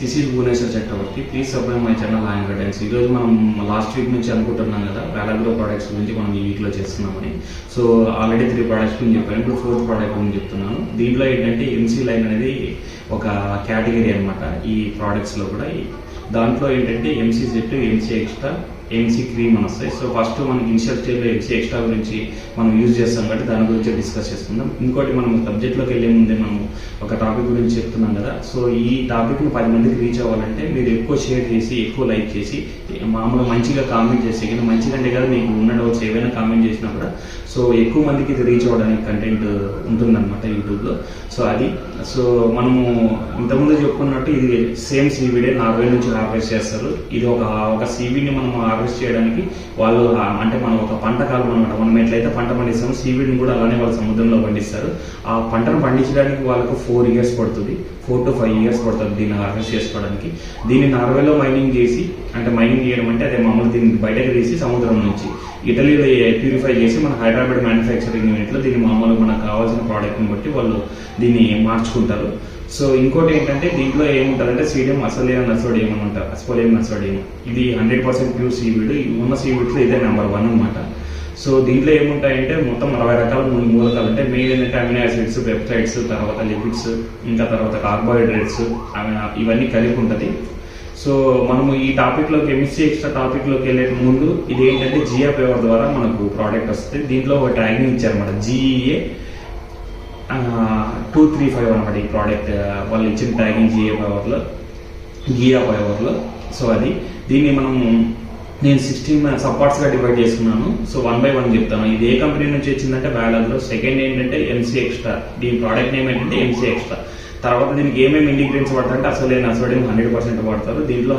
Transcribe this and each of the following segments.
This is Bhuvaneshwar Chakravarthy please subscribe my channel hi guidance. ఈరోజు మనం last week నుంచి అనుకుంటున్నాం కదా వేలగ్రో ప్రోడక్ట్స్ గురించి మనం ఈ వీక్లో చేస్తున్నామని. సో ఆల్రెడీ త్రీ ప్రోడక్ట్స్ గురించి చెప్పాను. ఇప్పుడు ఫోర్త్ ప్రోడక్ట్ గురించి చెప్తున్నాను. దీంట్లో ఏంటంటే ఎంసీ లైన్ అనేది ఒక కేటగిరీ అనమాట ఈ ప్రోడక్ట్స్లో కూడా. దాంట్లో ఏంటంటే MC set MC extra MC cream అని వస్తాయి సో ఫస్ట్ మనకి ఇనిషియల్ స్టేజ్లో ఎంసీ ఎక్స్ట్రా గురించి మనం యూజ్ చేస్తాం కాబట్టి దాని గురించి డిస్కస్ చేసుకుందాం. ఇంకోటి మనం సబ్జెక్ట్లోకి వెళ్ళే ముందే మనం ఒక టాపిక్ గురించి చెప్తున్నాం కదా. సో ఈ టాపిక్ను పది మందికి రీచ్ అవ్వాలంటే మీరు ఎక్కువ షేర్ చేసి ఎక్కువ లైక్ చేసి మామూలుగా మంచిగా కామెంట్ చేసి కానీ మంచిదంటే కదా మీకు ఉన్న డౌట్స్ ఏవైనా కామెంట్ చేసినా కూడా. సో ఎక్కువ మందికి ఇది రీచ్ అవ్వడానికి కంటెంట్ ఉంటుందన్నమాట యూట్యూబ్లో సో అది సో మనము ఇంతకుముందు చెప్పుకున్నట్టు ఇది సేమ్ సీవీడే నార్వే నుంచి హార్వెస్ట్ చేస్తారు. ఇది ఒక ఒక సీవీడ్ని మనం హార్వెస్ట్ చేయడానికి వాళ్ళు అంటే మనం ఒక పంట కాలం అనమాట మనం ఎట్లయితే పంట పండిస్తామో సీవీడ్ని కూడా అలానే వాళ్ళు సముద్రంలో పండిస్తారు. ఆ పంటను పండించడానికి వాళ్ళకు ఫోర్ ఇయర్స్ పడుతుంది. ఫోర్ టు ఫైవ్ ఇయర్స్ పడుతుంది దీన్ని హార్వెస్ట్ చేసుకోవడానికి. దీన్ని నార్వేలో మైనింగ్ చేసి అంటే మైనింగ్ చేయడం అంటే అదే మామూలు దీన్ని బయటకు తీసి సముద్రం నుంచి. ఇటలీలో ప్యూరిఫై చేసి మన హైదరాబాద్ మ్యానుఫ్యాక్చరింగ్ యూనిట్లో దీన్ని మామూలు మనకు కావాల్సిన ప్రోడక్ట్ని బట్టి వాళ్ళు దీన్ని మార్చుకుంటారు సో ఇంకోటి ఏంటంటే దీంట్లో ఏముంటారంటే సీడియం అసోలియం నసోడియం అని ఉంటారు. అస్పోలియం నసోడియం ఇది హండ్రెడ్ పర్సెంట్ ప్యూర్ సీవిడ్. ఉన్న సీవిడ్స్లో ఇదే నెంబర్ వన్ అనమాట సో దీంట్లో ఏముంటాయంటే మొత్తం అరవై రకాల మూడు మూలకాలు. అంటే మెయిన్ ఏంటంటే అమినో యాసిడ్స్ పెప్టైడ్స్ తర్వాత లిపిడ్స్ ఇంకా తర్వాత కార్బోహైడ్రేట్స్ ఇవన్నీ కలిపి ఉంటుంది. సో మనము ఈ టాపిక్లో కెమిస్ట్రీ ఎక్స్ట్రా టాపిక్లోకి వెళ్ళే ముందు ఇది ఏంటంటే జియా పేవర్ ద్వారా మనకు ప్రోడక్ట్ వస్తుంది. దీంట్లో ఒక ట్యాగింగ్ ఇచ్చారన్నమాట. జిఈఏ టూ త్రీ ఫైవ్ అనమాట ఈ ప్రోడక్ట్ వాళ్ళు ఇచ్చిన ట్యాగింగ్ జిఏ పవర్లో గియా పవర్లో సో అది దీన్ని మనం నేను సిక్స్టీన్ సపార్ట్స్గా డివైడ్ చేసుకున్నాను. సో వన్ బై వన్ చెప్తాను. ఇది ఏ కంపెనీ నుంచి వచ్చిందంటే బ్యాలగ్లో సెకండ్ ఏంటంటే ఎంసీ ఎక్స్ట్రా దీని ప్రోడక్ట్ నేమ్ ఏంటంటే ఎంసీ ఎక్స్ట్రా తర్వాత దీనికి ఏమేమి ఇంగ్రీడియంట్స్ పడతారంటే అసలు నేను అసోడియం హండ్రెడ్ పర్సెంట్ వాడతారు. దీంట్లో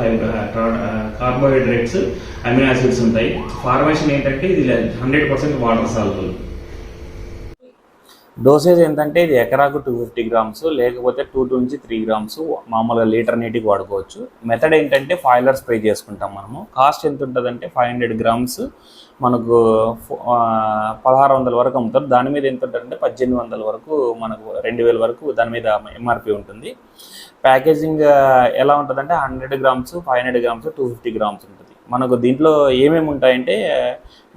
కార్బోహైడ్రేట్స్ అమినో యాసిడ్స్ ఉంటాయి. ఫార్మేషన్ ఏంటంటే ఇది hundred percent water soluble dosage ఏంటంటే ఇది ఎకరాకు టూ ఫిఫ్టీ గ్రామ్స్ లేకపోతే టూ టూ నుంచి త్రీ గ్రామ్స్ మామూలుగా లీటర్ నీటికి వాడుకోవచ్చు. మెథడ్ ఏంటంటే ఫాయిలర్ స్ప్రే చేసుకుంటాం మనము. కాస్ట్ ఎంత ఉంటుందంటే ఫైవ్ హండ్రెడ్ గ్రామ్స్ మనకు పదహారు వందల వరకు అమ్ముతారు. దాని మీద ఎంత ఉంటుందంటే పద్దెనిమిది వందల వరకు మనకు రెండు వేల వరకు దాని మీద ఎంఆర్పి ఉంటుంది. ప్యాకేజింగ్ ఎలా ఉంటుందంటే hundred grams five hundred grams two fifty grams ఉంటుంది. మనకు దీంట్లో ఏమేమి ఉంటాయంటే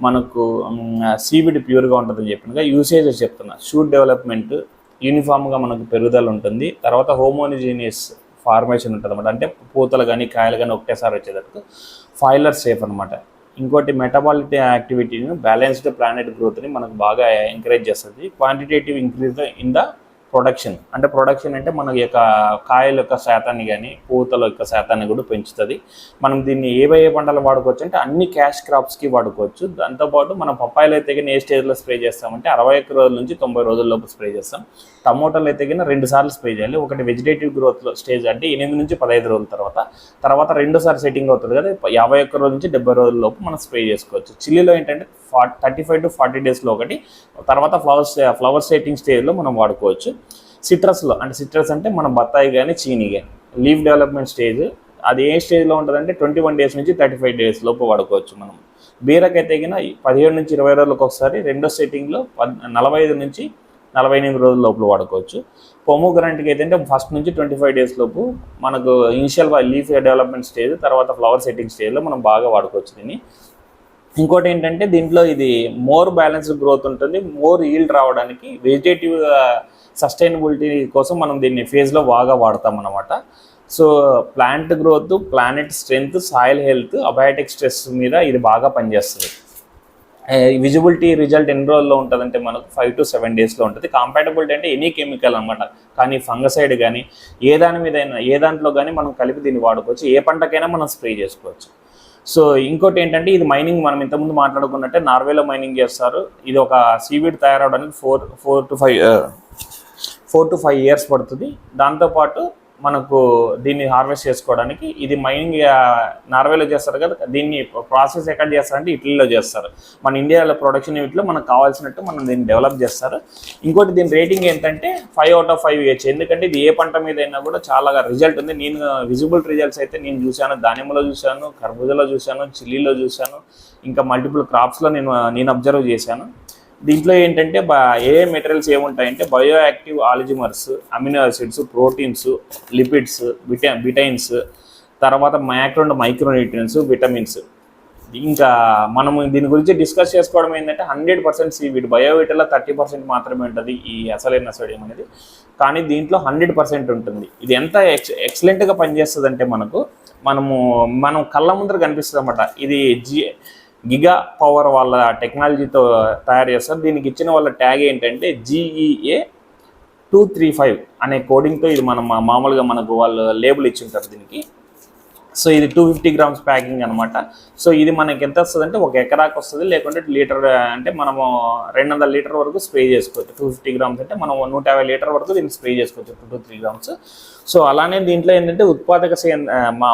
మనకు సీవిడ్ ప్యూర్గా ఉంటుందని చెప్పినగా యూసేజెస్ చెప్తున్నా. షూట్ డెవలప్మెంట్ యూనిఫామ్గా మనకు పెరుగుదల ఉంటుంది. తర్వాత హోమోనిజీనియస్ ఫార్మేషన్ ఉంటుంది అనమాట అంటే పూతలు కానీ కాయలు కానీ ఒకటేసారి వచ్చేటట్టు ఫైలర్ సేఫ్ అనమాట ఇంకోటి మెటబాలిటీ యాక్టివిటీని బ్యాలెన్స్డ్ ప్లానెట్ గ్రోత్ని మనకు బాగా ఎంకరేజ్ చేస్తుంది. Quantitative increase in the production అంటే ప్రొడక్షన్ అంటే మన యొక్క కాయల యొక్క శాతాన్ని కానీ పూతల యొక్క శాతాన్ని కూడా పెంచుతుంది. మనం దీన్ని ఏవే ఏ పంటలు వాడుకోవచ్చు అంటే అన్ని క్యాష్ క్రాప్స్కి వాడుకోవచ్చు. దాంతోపాటు మనం పప్పాయలు అయితే కానీ ఏ స్టేజ్లో స్ప్రే చేస్తామంటే అరవై ఒక్క రోజుల నుంచి తొంభై రోజుల లోపు స్ప్రే చేస్తాం. టమోటాలు అయితే కానీ రెండు సార్లు స్ప్రే చేయాలి. ఒకటి వెజిటేటివ్ గ్రోత్లో స్టేజ్ అంటే ఎనిమిది నుంచి పదహైదు రోజుల తర్వాత. తర్వాత రెండోసారి సెట్టింగ్ అవుతుంది కదా యాభై ఒక్క రోజు నుంచి డెబ్బై రోజుల లోపు మనం స్ప్రే చేసుకోవచ్చు. చిల్లీలో ఏంటంటే థర్టీ ఫైవ్ టు ఫార్టీ డేస్లో ఒకటి. తర్వాత ఫ్లవర్స్ ఫ్లవర్ సెట్టింగ్ స్టేజ్లో మనం వాడుకోవచ్చు. సిట్రస్లో అంటే సిట్రస్ అంటే మన బత్తాయి కానీ చీని కానీ లీఫ్ డెవలప్మెంట్ స్టేజ్ అది ఏ స్టేజ్లో ఉంటుందంటే ట్వంటీ వన్ డేస్ నుంచి థర్టీ ఫైవ్ డేస్ లోపు వాడుకోవచ్చు మనం. బీరకైతే గిన పదిహేడు నుంచి ఇరవై రోజులకు ఒకసారి రెండో సెట్టింగ్లో నలభై ఐదు నుంచి నలభై ఎనిమిది రోజుల లోపల వాడుకోవచ్చు. పొమ్ము అయితే అంటే ఫస్ట్ నుంచి ట్వంటీ ఫైవ్ డేస్ లోపు మనకు ఇనిషియల్ లీఫ్ డెవలప్మెంట్ స్టేజ్ తర్వాత ఫ్లవర్ సెట్టింగ్ స్టేజ్లో మనం బాగా వాడుకోవచ్చు దీన్ని. ఇంకోటి ఏంటంటే దీంట్లో ఇది మోర్ బ్యాలెన్స్డ్ గ్రోత్ ఉంటుంది మోర్ ఈల్డ్ రావడానికి వెజిటేటివ్ సస్టైనబిలిటీ uh, కోసం మనం దీన్ని ఫేజ్లో బాగా వాడతాం అన్నమాట. So plant growth planet strength soil health abiotic stress మీద ఇది బాగా పనిచేస్తుంది. విజిబిలిటీ రిజల్ట్ ఎన్ని రోజుల్లో ఉంటుందంటే మనకు ఫైవ్ టు సెవెన్ డేస్లో ఉంటుంది. కాంపాటబిలిటీ అంటే ఎనీ కెమికల్ అనమాట కానీ ఫంగసైడ్ కానీ ఏ దాని మీద ఏ దాంట్లో కానీ మనం కలిపి దీన్ని వాడుకోవచ్చు. ఏ పంటకైనా మనం స్ప్రే చేసుకోవచ్చు. సో ఇంకోటి ఏంటంటే ఇది మైనింగ్ మనం ఇంతకుముందు మాట్లాడుకున్నట్టే నార్వేలో మైనింగ్ చేస్తారు. ఇది ఒక seaweed తయారవడానికి four four to five four to five years పడుతుంది. దాంతోపాటు మనకు దీన్ని హార్వెస్ట్ చేసుకోవడానికి. ఇది మైనింగ్ నార్వేలో చేస్తారు కదా దీన్ని ప్రాసెస్ ఎక్కడ చేస్తారంటే ఇటలీలో చేస్తారు. మన ఇండియాలో ప్రొడక్షన్ యూనిట్లో మనకు కావాల్సినట్టు మనం దీన్ని డెవలప్ చేస్తారు. ఇంకోటి దీని రేటింగ్ ఏంటంటే ఫైవ్ అవుట్ ఆఫ్ ఫైవ్ ఇవ్వచ్చు ఎందుకంటే ఇది ఏ పంట మీద అయినా కూడా చాలా రిజల్ట్ ఉంది. నేను విజిబుల్ రిజల్ట్స్ అయితే నేను చూశాను దానిమ్మలో చూశాను కర్బూజలో చూశాను చిల్లీలో చూశాను ఇంకా మల్టిపుల్ క్రాప్స్లో నేను నేను అబ్జర్వ్ చేశాను. దీంట్లో ఏంటంటే బా ఏ materials ఏముంటాయంటే bio active oligomers amino acids proteins lipids Vita vitamins తర్వాత మైక్రోన్ మైక్రోన్యూట్రియన్స్ విటమిన్స్. ఇంకా మనము దీని గురించి డిస్కస్ చేసుకోవడం ఏంటంటే హండ్రెడ్ పర్సెంట్ సీవీడ్ బయోవిటలో థర్టీ పర్సెంట్ మాత్రమే ఉంటుంది ఈ అసలైన సోడియం అనేది. కానీ దీంట్లో హండ్రెడ్ పర్సెంట్ ఉంటుంది. ఇది ఎంత ఎక్స్ ఎక్సలెంట్గా పనిచేస్తుంది అంటే మనకు మనము మనం కళ్ళ ముందర కనిపిస్తుంది అనమాట ఇది జి గిగా పవర్ వాళ్ళ టెక్నాలజీతో తయారు చేస్తారు. దీనికి ఇచ్చిన వాళ్ళ ట్యాగ్ ఏంటంటే జీఈఏ టూ త్రీ ఫైవ్ అనే కోడింగ్తో ఇది మనం మామూలుగా మనకు వాళ్ళు లేబుల్ ఇచ్చి ఉంటారు దీనికి. సో ఇది టూ ఫిఫ్టీ గ్రామ్స్ ప్యాకింగ్ అనమాట సో ఇది మనకి ఎంత వస్తుంది అంటే ఒక ఎకరాకు వస్తుంది లేకుంటే లీటర్ అంటే మనము రెండు వందల లీటర్ వరకు స్ప్రే చేసుకోవచ్చు. టూ ఫిఫ్టీ గ్రామ్స్ అంటే మనం నూట యాభై లీటర్ వరకు దీన్ని స్ప్రే చేసుకోవచ్చు two two three grams so అలానే దీంట్లో ఏంటంటే ఉత్పాదక మా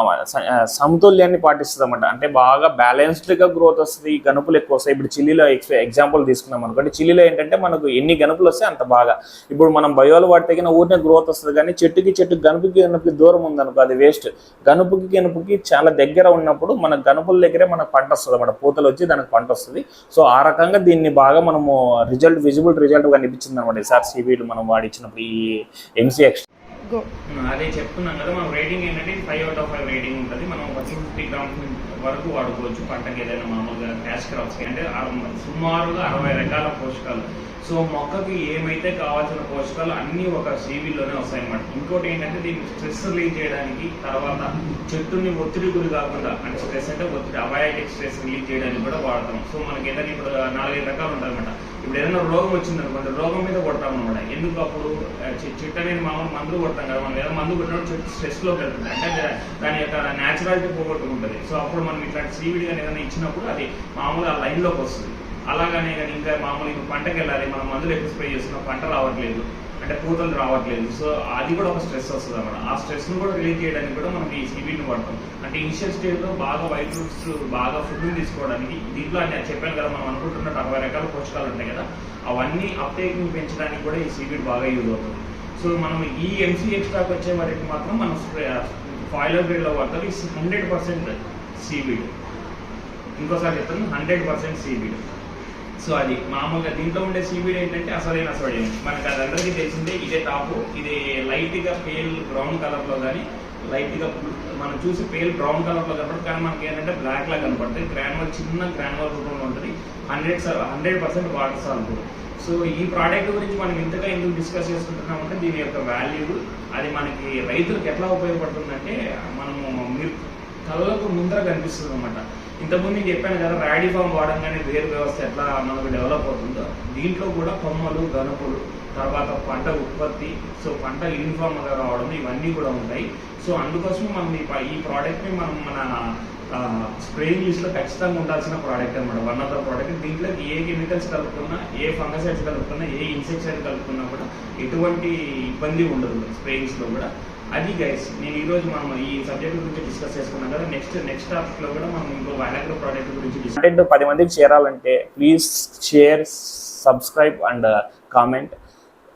సమతుల్యాన్ని పాటిస్తుంది అనమాట అంటే బాగా బ్యాలెన్స్డ్గా గ్రోత్ వస్తుంది గనుపులు ఎక్కువ వస్తాయి. ఇప్పుడు చిల్లీలో ఎగ్జాంపుల్ తీసుకున్నాం అనుకోండి. చిల్లీలో ఏంటంటే మనకు ఎన్ని గనుపులు వస్తే అంత బాగా. ఇప్పుడు మనం బయోలు వాటి తగిన ఊరినే గ్రోత్ వస్తుంది కానీ చెట్టుకి చెట్టు గనుపుకి గనుపుకి దూరం ఉందనుకో అది వేస్ట్ గనుపుకి గనుపుకి చాలా దగ్గర ఉన్నప్పుడు మన గనుపుల దగ్గరే మనకు పంట వస్తుంది అన్నమాట. పూతలు వచ్చి దానికి పంట వస్తుంది. సో ఆ రకంగా దీన్ని బాగా మనము రిజల్ట్ విజిబుల్ రిజల్ట్ కనిపించింది అనమాట ఈసారి సిబిలు మనం వాడిచ్చినప్పుడు ఈ ఎంసీఎక్స్ గో అదే చెప్తున్నాం కదా మనం రేటింగ్ ఏంటంటే five out of five rating ఉంటుంది. మనం ఫిఫ్టీ గ్రామ్స్ వరకు వాడుకోవచ్చు. పంటకి ఏదైనా మామూలుగా క్యాష్ క్రాప్స్ అంటే సుమారుగా అరవై రకాల పోషకాలు. సో మొక్కకి ఏమైతే కావాల్సిన పోషకాలు అన్నీ ఒక సీవీలోనే వస్తాయన్నమాట. ఇంకోటి ఏంటంటే దీన్ని స్ట్రెస్ రిలీజ్ చేయడానికి తర్వాత చెట్టుని ఒత్తిడి గురి కాకుండా అంటే స్ట్రెస్ అంటే ఒత్తిడి అబయాటిక్ స్ట్రెస్ రిలీజ్ చేయడానికి కూడా వాడతాం. సో మనకి ఏదైనా ఇప్పుడు నాలుగైదు రకాలు ఉంటాయి ఇప్పుడు ఏదైనా రోగం వచ్చిందనుకోండి రోగం మీద కొడతాం అనమాట. ఎందుకు అప్పుడు? చె- చెట్టు అనేది మామూలు మందులు కొడతాం కదా మనం. ఏదో మందు కొట్టినప్పుడు చెట్టు స్ట్రెస్లో వెళ్తుంది. అంటే దాని యొక్క న్యాచురాలిటీ పోగొట్టుకుంటుంది. సో అప్పుడు మనం ఇట్లాంటి సీవిడి కానీ ఏదైనా ఇచ్చినప్పుడు అది మామూలు ఆ లైన్లోకి వస్తుంది. అలాగనే కానీ ఇంకా మామూలు ఇప్పుడు పంటకి వెళ్ళాలి మనం మందులు ఎక్కువ స్ప్రే చేస్తున్నాం పంట రావట్లేదు అంటే పూతలు రావట్లేదు. సో అది కూడా ఒక స్ట్రెస్ వస్తుంది అన్నమాట. ఆ స్ట్రెస్ను కూడా రిలీజ్ చేయడానికి కూడా మనం ఈ సిబిని వాడతాం. అంటే ఇనిషియల్ స్టేజ్లో బాగా వైట్ ఫ్రూట్స్ బాగా ఫుడ్ తీసుకోవడానికి దీంట్లో నేను చెప్పాను కదా మనం అనుకుంటున్న అరవై రకాల పోషకాలు ఉంటాయి కదా అవన్నీ అప్టేక్ని పెంచడానికి కూడా ఈ సీబీడ్ బాగా యూజ్ అవుతుంది. సో మనం ఈ ఎంసీ ఎక్స్ట్రాకి వచ్చే వరకు మాత్రం మనం ఫాయిలర్ గ్రేడ్లో వాడతాం. ఈ హండ్రెడ్ పర్సెంట్ సీబీడ్ ఇంకోసారి చెప్తాను హండ్రెడ్ పర్సెంట్ సీబీడ్ సో అది మామూలుగా దీంట్లో ఉండే సీవీడ్ ఏంటంటే అసలైన సోడియం మనకి అది అందరికీ తెలిసిందే ఇదే టాప్. ఇది లైట్గా పేల్ బ్రౌన్ కలర్లో కానీ లైట్గా మనం చూసి పేల్ బ్రౌన్ కలర్లో కనపడుతుంది. కానీ మనకి ఏంటంటే బ్లాక్ లా కనపడుతుంది. గ్రానువల్ చిన్న గ్రానువల్ రూపంలో ఉంటుంది. Hundred hundred percent water salt. So ఈ ప్రోడక్ట్ గురించి మనం ఇంతగా ఎందుకు డిస్కస్ చేసుకుంటున్నామంటే దీని యొక్క వాల్యూ అది మనకి రైతులకు ఎట్లా ఉపయోగపడుతుందంటే మనము మీరు కళ్ళకు ముందర కనిపిస్తుంది అనమాట ఇంతకుముందు నేను చెప్పాను కదా ర్యాడీ ఫామ్ వాడంగానే వేరు వ్యవస్థ ఎట్లా మనకు డెవలప్ అవుతుందో దీంట్లో కూడా కొమ్మలు గనుపులు తర్వాత పంట ఉత్పత్తి సో పంట యూనిఫామ్గా రావడం ఇవన్నీ కూడా ఉంటాయి సో అందుకోసం మనం ఈ ప్రోడక్ట్ని మనం మన స్ప్రేయింగ్ లిస్ట్లో ఖచ్చితంగా ఉండాల్సిన ప్రోడక్ట్ అనమాట వన్ ఆఫ్ ద ప్రోడక్ట్ దీంట్లో ఏ కెమికల్స్ కలుపుకున్నా ఏ ఫంగసైడ్స్ కలుపుకున్నా ఏ ఇన్సెక్సైడ్ కలుపుకున్నా కూడా ఎటువంటి ఇబ్బంది ఉండదు స్ప్రేయింగ్స్లో కూడా. అది గైస్ నేను ఈ రోజు మనం ఈ సబ్జెక్ట్ గురించి డిస్కస్ చేసుకున్నాం కదా నెక్స్ట్ నెక్స్ట్ టాపిక్లో కూడా మనం ఇంకో వైలాగ్రో ప్రోడక్ట్ గురించి discuss కంటెంట్ పది మందికి చేరాలంటే please share subscribe and comment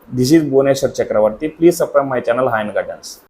this is Bhubaneswar Chakravarthy please subscribe my channel హాయన్ gardens